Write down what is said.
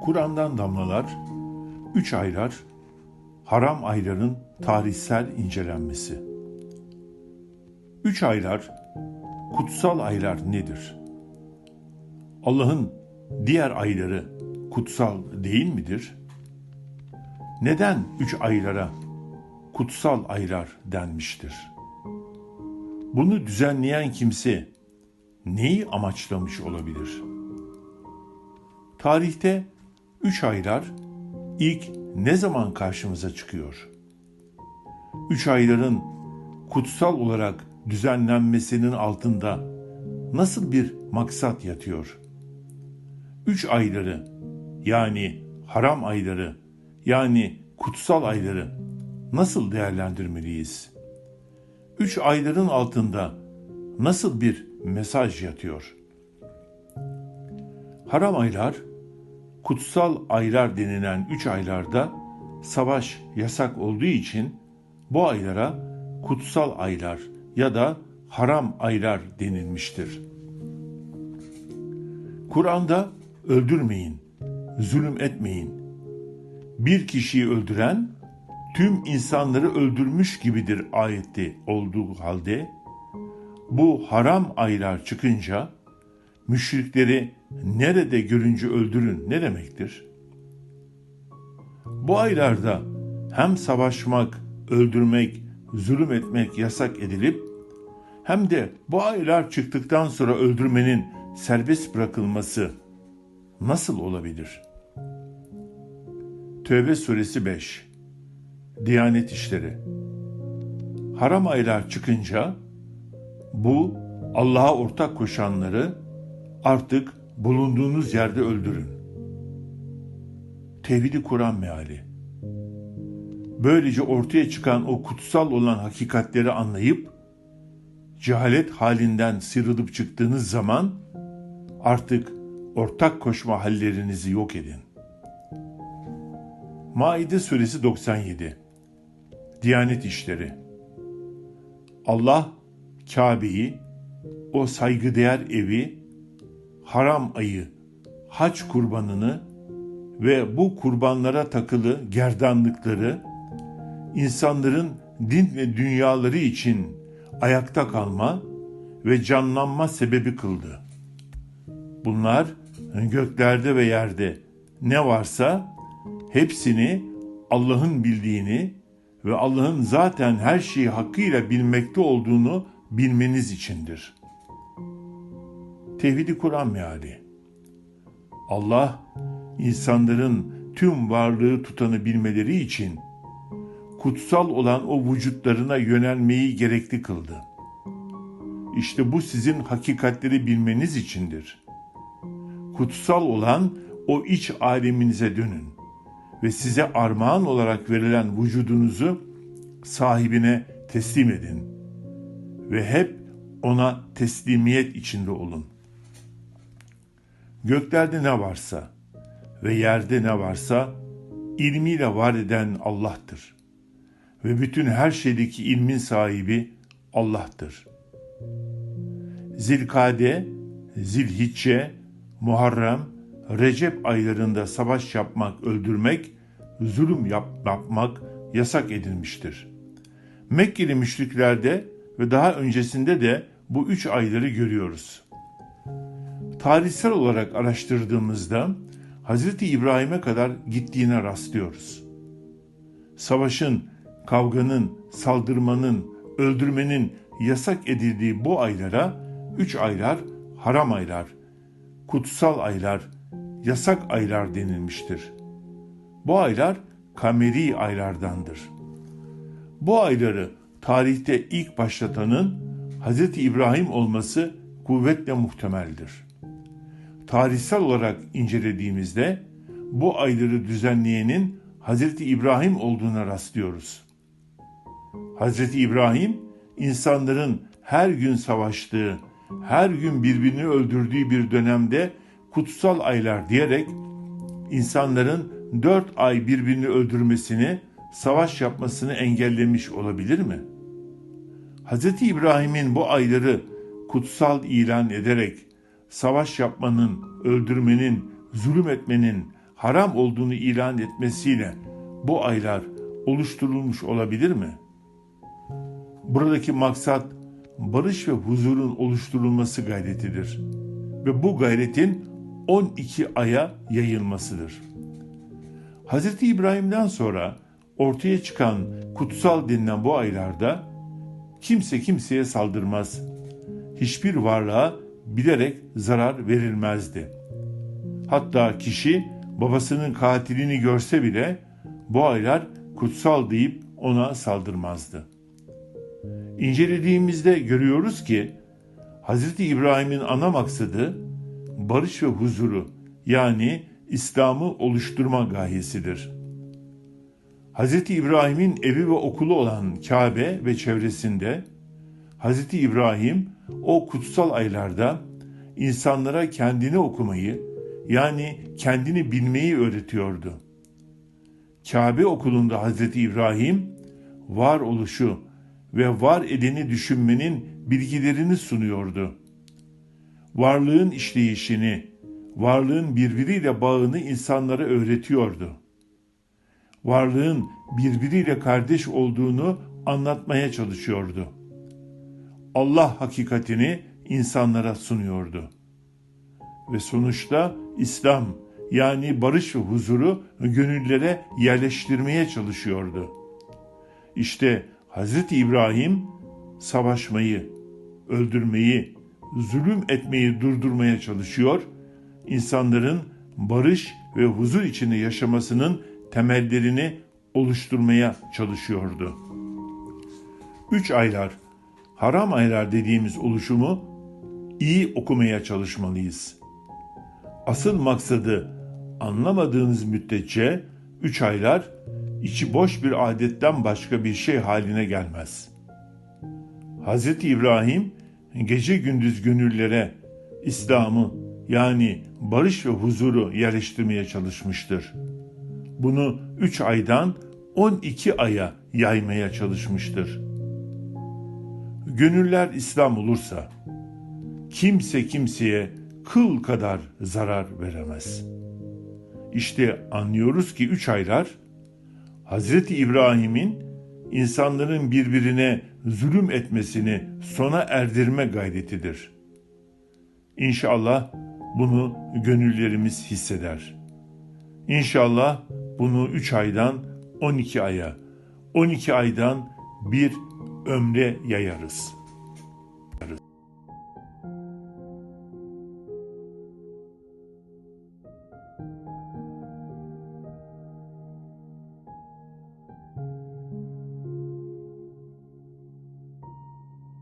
Kur'an'dan damlalar, üç aylar, haram ayların tarihsel incelenmesi. Üç aylar, kutsal aylar nedir? Allah'ın diğer ayları kutsal değil midir? Neden üç aylara kutsal aylar denmiştir? Bunu düzenleyen kimse neyi amaçlamış olabilir? Tarihte üç aylar ilk ne zaman karşımıza çıkıyor? Üç ayların kutsal olarak düzenlenmesinin altında nasıl bir maksat yatıyor? Üç ayları yani haram ayları yani kutsal ayları nasıl değerlendirmeliyiz? Üç ayların altında nasıl bir mesaj yatıyor? Haram aylar, kutsal aylar denilen üç aylarda savaş yasak olduğu için bu aylara kutsal aylar ya da haram aylar denilmiştir. Kur'an'da öldürmeyin, zulüm etmeyin. Bir kişiyi öldüren tüm insanları öldürmüş gibidir ayette olduğu halde bu haram aylar çıkınca müşrikleri nerede görünce öldürün ne demektir? Bu aylarda hem savaşmak, öldürmek, zulüm etmek yasak edilip hem de bu aylar çıktıktan sonra öldürmenin serbest bırakılması nasıl olabilir? Tövbe suresi 5 Diyanet İşleri Haram aylar çıkınca bu Allah'a ortak koşanları artık bulunduğunuz yerde öldürün. Tevhidi Kur'an meali. Böylece ortaya çıkan o kutsal olan hakikatleri anlayıp cehalet halinden sıyrılıp çıktığınız zaman artık ortak koşma hallerinizi yok edin. Maide suresi 97 Diyanet İşleri Allah Kabe'yi, o saygıdeğer evi, haram ayı, haç kurbanını ve bu kurbanlara takılı gerdanlıkları insanların din ve dünyaları için ayakta kalma ve canlanma sebebi kıldı. Bunlar göklerde ve yerde ne varsa hepsini Allah'ın bildiğini ve Allah'ın zaten her şeyi hakkıyla bilmekte olduğunu bilmeniz içindir. Tevhidi Kur'an meali Allah insanların tüm varlığı tutanı bilmeleri için kutsal olan o vücutlarına yönelmeyi gerekli kıldı. İşte bu sizin hakikatleri bilmeniz içindir. Kutsal olan o iç aleminize dönün ve size armağan olarak verilen vücudunuzu sahibine teslim edin ve hep ona teslimiyet içinde olun. Göklerde ne varsa ve yerde ne varsa ilmiyle var eden Allah'tır. Ve bütün her şeydeki ilmin sahibi Allah'tır. Zilkade, Zilhicce, Muharrem, Recep aylarında savaş yapmak, öldürmek, zulüm yapmak yasak edilmiştir. Mekkeli müşriklerde ve daha öncesinde de bu üç ayları görüyoruz. Tarihsel olarak araştırdığımızda Hz. İbrahim'e kadar gittiğine rastlıyoruz. Savaşın, kavganın, saldırmanın, öldürmenin yasak edildiği bu aylara üç aylar haram aylar, kutsal aylar, yasak aylar denilmiştir. Bu aylar kameri aylardandır. Bu ayları tarihte ilk başlatanın Hz. İbrahim olması kuvvetle muhtemeldir. Tarihsel olarak incelediğimizde bu ayları düzenleyenin Hz. İbrahim olduğuna rastlıyoruz. Hz. İbrahim insanların her gün savaştığı, her gün birbirini öldürdüğü bir dönemde kutsal aylar diyerek insanların dört ay birbirini öldürmesini, savaş yapmasını engellemiş olabilir mi? Hz. İbrahim'in bu ayları kutsal ilan ederek savaş yapmanın, öldürmenin, zulüm etmenin, haram olduğunu ilan etmesiyle bu aylar oluşturulmuş olabilir mi? Buradaki maksat barış ve huzurun oluşturulması gayretidir ve bu gayretin 12 aya yayılmasıdır. Hz. İbrahim'den sonra ortaya çıkan kutsal denilen bu aylarda kimse kimseye saldırmaz. Hiçbir varlığa bilerek zarar verilmezdi. Hatta kişi babasının katilini görse bile bu aylar kutsal deyip ona saldırmazdı. İncelediğimizde görüyoruz ki Hz. İbrahim'in ana maksadı barış ve huzuru yani İslam'ı oluşturma gayesidir. Hz. İbrahim'in evi ve okulu olan Kabe ve çevresinde Hz. İbrahim o kutsal aylarda insanlara kendini okumayı yani kendini bilmeyi öğretiyordu. Kabe okulunda Hz. İbrahim varoluşu ve var edeni düşünmenin bilgilerini sunuyordu. Varlığın işleyişini, varlığın birbiriyle bağını insanlara öğretiyordu. Varlığın birbiriyle kardeş olduğunu anlatmaya çalışıyordu. Allah hakikatini insanlara sunuyordu. Ve sonuçta İslam yani barış ve huzuru gönüllere yerleştirmeye çalışıyordu. İşte Hazreti İbrahim savaşmayı, öldürmeyi, zulüm etmeyi durdurmaya çalışıyor, insanların barış ve huzur içinde yaşamasının temellerini oluşturmaya çalışıyordu. Üç aylar, haram aylar dediğimiz oluşumu iyi okumaya çalışmalıyız. Asıl maksadı anlamadığınız müddetçe üç aylar içi boş bir adetten başka bir şey haline gelmez. Hz. İbrahim gece gündüz gönüllere İslam'ı yani barış ve huzuru yerleştirmeye çalışmıştır. Bunu üç aydan 12 aya yaymaya çalışmıştır. Gönüller İslam olursa kimse kimseye kıl kadar zarar veremez. İşte anlıyoruz ki üç aylar Hazreti İbrahim'in insanların birbirine zulüm etmesini sona erdirme gayretidir. İnşallah bunu gönüllerimiz hisseder. İnşallah bunu 3 aydan 12 aya, 12 aydan bir ömre yayarız.''